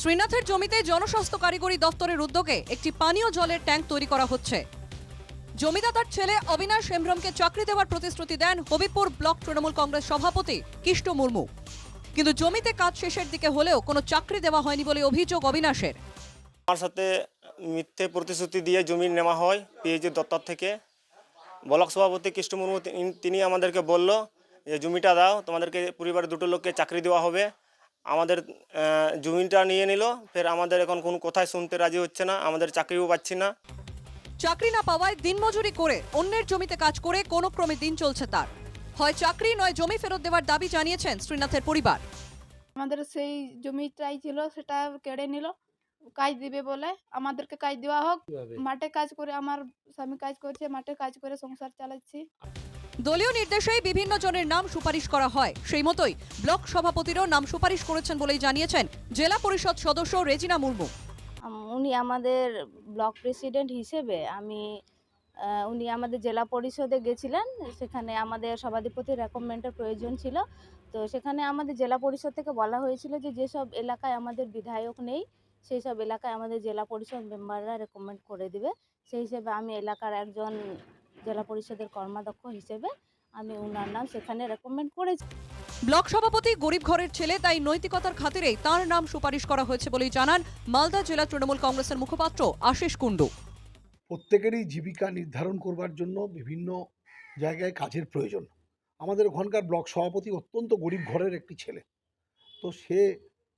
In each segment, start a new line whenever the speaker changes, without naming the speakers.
শ্রীনাথের জমিতে জনস্বাস্থ্য কারিগরি দপ্তরের উদ্যোগে একটি পানীয় জলের ট্যাঙ্ক তৈরি করা হচ্ছে। জমিদাতার ছেলে অবিনাশ হেমব্রমকে চাকরি দেওয়ার প্রতিশ্রুতি দেন হবিপুর ব্লক তৃণমূল কংগ্রেস সভাপতি কিষ্ট মুর্মু। কিন্তু জমিতে কাজ শেষের দিকে হলেও কোনো চাকরি দেওয়া হয়নি বলে অভিযোগ অবিনাশের।
আমার সাথে মিথ্যে প্রতিশ্রুতি দিয়ে জমি নেওয়া হয় পিএইচি দপ্তর থেকে। ব্লক সভাপতি কৃষ্ণ মুর্মু তিনি আমাদেরকে বলল যে, জমিটা দাও, তোমাদেরকে পরিবারের দুটো লোককে চাকরি দেওয়া হবে। আমাদের জমিটা নিয়ে নিল। ফের আমাদের এখন কোনো কথাই শুনতে রাজি হচ্ছে না আমাদের চাকরিও পাচ্ছি না।
চাকরি না পাওয়ায় দিনমজুরি করে অন্যের জমিতে কাজ করে কোনো ক্রমে দিন চলছে তার। হয় চাকরি নয় জমি ফেরত দেওয়ার দাবি জানিয়েছেন শ্রীনাথের পরিবার।
আমাদের সেই জমিটাই ছিল সেটা কেড়ে নিল। কাজ দিবে বলে আমাদেরকে কাজ দেওয়া হোক। মাঠে কাজ করে আমার স্বামী কাজ করছে মাঠে কাজ করে সংসার চালাচ্ছি।
দলীয় নির্দেশেই বিভিন্ন জনের নাম সুপারিশ করা হয়। সেই মতোই ব্লক সভাপতিরও নাম সুপারিশ করেছেন বলেই জানিয়েছেন জেলা পরিষদ সদস্য রেজিনা মুর্মু।
উনি আমাদের ব্লক প্রেসিডেন্ট হিসেবে আমি উনি আমাদের জেলা পরিষদে গেছিলেন। সেখানে আমাদের সভাধিপতি রেকমেন্ডের প্রয়োজন ছিল। তো সেখানে আমাদের জেলা পরিষদ থেকে বলা হয়েছিল যে, যেসব এলাকায় আমাদের বিধায়ক নেই সেই সব এলাকায় আমাদের জেলা পরিষদ মেম্বাররা রেকমেন্ড করে দিবে। সেই হিসেবে আমি এলাকার একজন জেলা পরিষদের কর্মাধ্যক্ষ হিসেবে আমি ওনার নাম সেখানে রেকমেন্ড করেছি।
ব্লক সভাপতি গরিব ঘরের ছেলে তাই নৈতিকতার খাতিরেই তার নাম সুপারিশ করা হয়েছে বলেই জানান মালদা জেলা তৃণমূল কংগ্রেসের মুখপাত্র আশিস কুণ্ডু।
প্রত্যেকেরই জীবিকা নির্ধারণ করবার জন্য বিভিন্ন জায়গায় কাজের প্রয়োজন। আমাদের ওখানকার ব্লক সভাপতি অত্যন্ত গরিব ঘরের একটি ছেলে। তো সে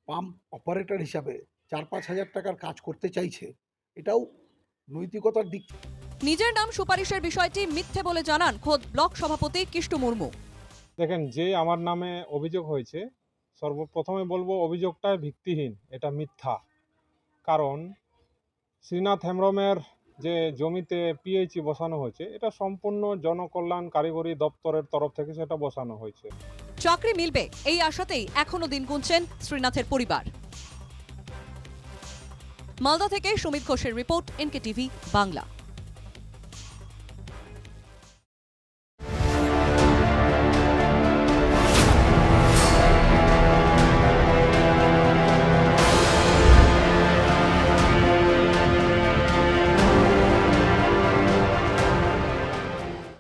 পাম্প অপারেটর হিসাবে চার পাঁচ হাজার টাকার কাজ করতে চাইছে। এটাও নৈতিকতার দিক।
নিজের নাম সুপারিশের বিষয়টি মিথ্যে বলে জানান খোদ ব্লক সভাপতি কিষ্টু মুর্মু।
দেখেন যে আমার নামে অভিযোগ হয়েছে সর্বপ্রথমে বলব অভিযোগটা ভিত্তিহীন এটা মিথ্যা। কারণ শ্রীনাথ হেমব্রমের যে জমিতে পিএইচি বসানো হয়েছে এটা সম্পূর্ণ জনকল্যাণ কারিগরি দপ্তরের তরফ থেকে সেটা বসানো হয়েছে।
চাকরি মিলবে এই আশাতেই এখনও দিন গুনছেন শ্রীনাথের পরিবার। মালদা থেকে সুমিত ঘোষের রিপোর্ট এনকে টিভি বাংলা।